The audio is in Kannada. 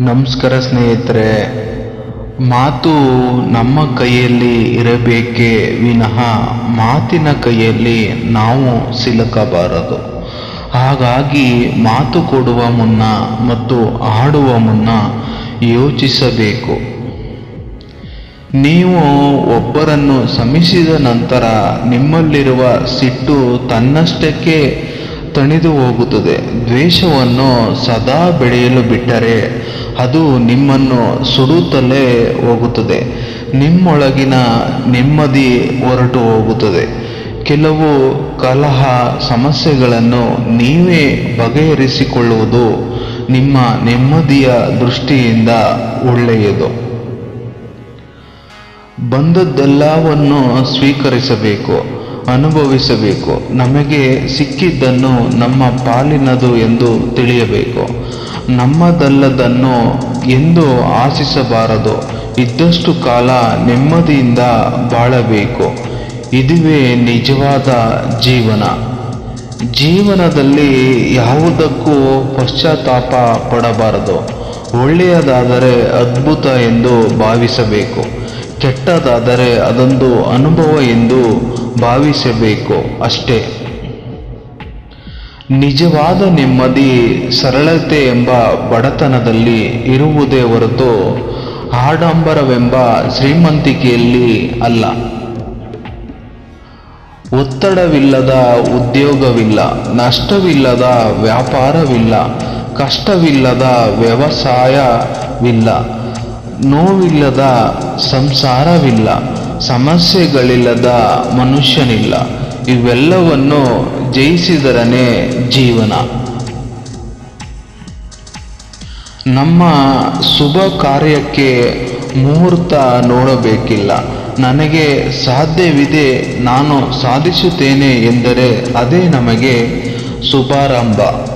ನಮಸ್ಕಾರ ಸ್ನೇಹಿತರೆ, ಮಾತು ನಮ್ಮ ಕೈಯಲ್ಲಿ ಇರಬೇಕೇ ವಿನಃ ಮಾತಿನ ಕೈಯಲ್ಲಿ ನಾವು ಸಿಲುಕಬಾರದು. ಹಾಗಾಗಿ ಮಾತು ಕೊಡುವ ಮುನ್ನ ಮತ್ತು ಆಡುವ ಮುನ್ನ ಯೋಚಿಸಬೇಕು. ನೀವು ಒಬ್ಬರನ್ನು ಸಮಿಸಿದ ನಂತರ ನಿಮ್ಮಲ್ಲಿರುವ ಸಿಟ್ಟು ತನ್ನಷ್ಟಕ್ಕೆ ತಣಿದು ಹೋಗುತ್ತದೆ ದ್ವೇಷವನ್ನು ಸದಾ ಬೆಳೆಯಲು ಬಿಟ್ಟರೆ ಅದು ನಿಮ್ಮನ್ನು ಸುಡುತ್ತಲೇ ಹೋಗುತ್ತದೆ. ನಿಮ್ಮೊಳಗಿನ ನೆಮ್ಮದಿ ಹೊರಟು ಹೋಗುತ್ತದೆ. ಕೆಲವು ಕಲಹ ಸಮಸ್ಯೆಗಳನ್ನು ನೀವೇ ಬಗೆಹರಿಸಿಕೊಳ್ಳುವುದು ನಿಮ್ಮ ನೆಮ್ಮದಿಯ ದೃಷ್ಟಿಯಿಂದ ಒಳ್ಳೆಯದು. ಬಂದದ್ದೆಲ್ಲವನ್ನು ಸ್ವೀಕರಿಸಬೇಕು. ಅನುಭವಿಸಬೇಕು. ನಮಗೆ ಸಿಕ್ಕಿದ್ದನ್ನು ನಮ್ಮ ಪಾಲಿನದು ಎಂದು ತಿಳಿಯಬೇಕು. ನಮ್ಮದಲ್ಲದನ್ನು ಎಂದು ಆಶಿಸಬಾರದು. ಇದ್ದಷ್ಟು ಕಾಲ ನೆಮ್ಮದಿಯಿಂದ ಬಾಳಬೇಕು. ಇದುವೇ ನಿಜವಾದ ಜೀವನ. ಜೀವನದಲ್ಲಿ ಯಾವುದಕ್ಕೂ ಪಶ್ಚಾತ್ತಾಪ ಪಡಬಾರದು. ಒಳ್ಳೆಯದಾದರೆ ಅದ್ಭುತ ಎಂದು ಭಾವಿಸಬೇಕು. ಕೆಟ್ಟದಾದರೆ ಅದೊಂದು ಅನುಭವ ಎಂದು ಭಾವಿಸಬೇಕು? ಅಷ್ಟೇ. ನಿಜವಾದ ನೆಮ್ಮದಿ, ಸರಳತೆ ಎಂಬ ಬಡತನದಲ್ಲಿ ಇರುವುದೇ ಹೊರತು ಆಡಂಬರವೆಂಬ ಶ್ರೀಮಂತಿಕೆಯಲ್ಲಿ ಅಲ್ಲ. ಒತ್ತಡವಿಲ್ಲದ ಉದ್ಯೋಗವಿಲ್ಲ, ನಷ್ಟವಿಲ್ಲದ ವ್ಯಾಪಾರವಿಲ್ಲ, ಕಷ್ಟವಿಲ್ಲದ ವ್ಯವಸಾಯವಿಲ್ಲ, ನೋವಿಲ್ಲದ ಸಂಸಾರವಿಲ್ಲ. ಸಮಸ್ಯೆಗಳಿಲ್ಲದ ಮನುಷ್ಯನಿಲ್ಲ. ಇವೆಲ್ಲವನ್ನು ಜಯಿಸಿದರನೇ ಜೀವನ. ನಮ್ಮ ಶುಭ ಕಾರ್ಯಕ್ಕೆ ಮುಹೂರ್ತ ನೋಡಬೇಕಿಲ್ಲ. ನನಗೆ ಸಾಧ್ಯವಿದೆ ನಾನು ಸಾಧಿಸುತ್ತೇನೆ ಎಂದರೆ ಅದೇ ನಮಗೆ ಶುಭಾರಂಭ.